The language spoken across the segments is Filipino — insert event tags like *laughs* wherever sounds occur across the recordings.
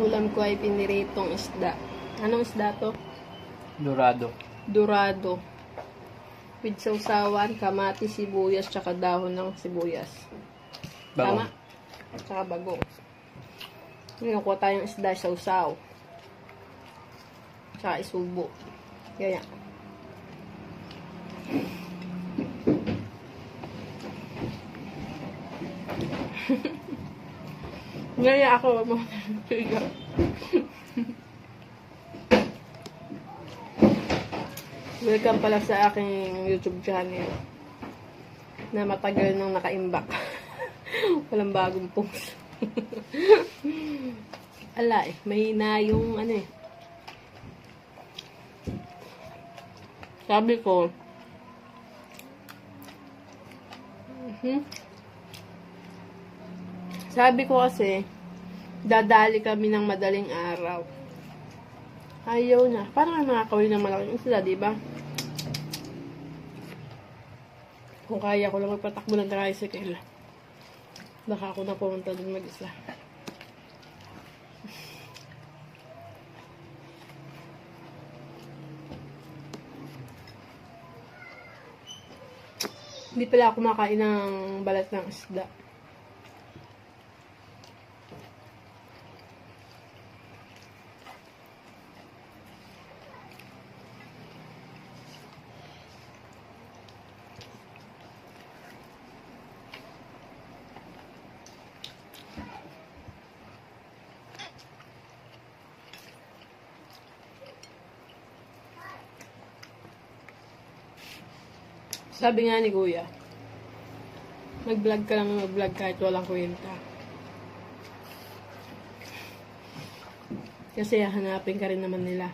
Ulam ko ay piniritong isda. Anong isda to? Dorado. Dorado. With sausawan, kamati, sibuyas, tsaka dahon ng sibuyas. Tama? Bagong. Tsaka bagong. Ngayon, kuha tayong isda, sausaw. Tsaka isubo. Kaya. *laughs* Ngayon ako mo. Welcome pala sa aking YouTube channel na matagal nang nakaimbak. *laughs* Walang bagong post. *laughs* Ala eh, mahina yung ano eh. Sabi ko, Mhm. Sabi ko kasi, dadali kami ng madaling araw. Ayaw na. Parang nakakawin ng malaking isla, di ba? Kung kaya ko lang magpatakbo ng tricycle. Baka ako na pumunta dun mag-isla. Hindi pala ako kumakain ng balat ng isda. Sabi nga ni Kuya, mag-vlog ka lang mag-vlog kahit walang kwenta. Kasi hanapin ka rin naman nila.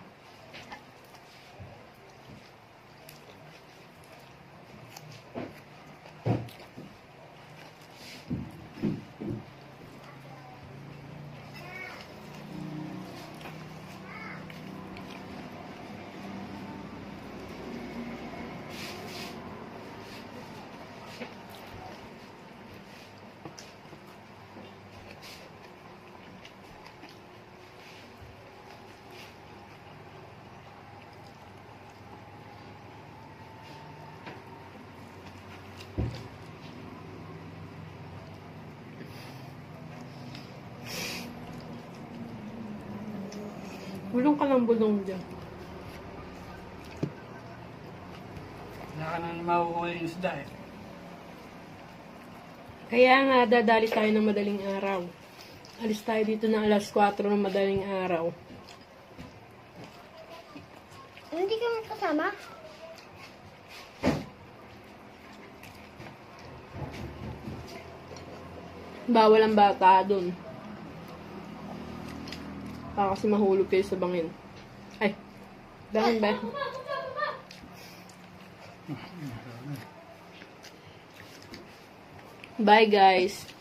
Bulong ka ng bulong dyan. Wala ka nang mahuhuli yung isda eh. Kaya nga, dadali tayo ng madaling araw. Alis tayo dito ng alas 4 ng madaling araw. Hindi ka kasama? Bawal ang bata dun. Baka kasi mahulog kayo sa bangin. Ay, bangin ba? Bye guys.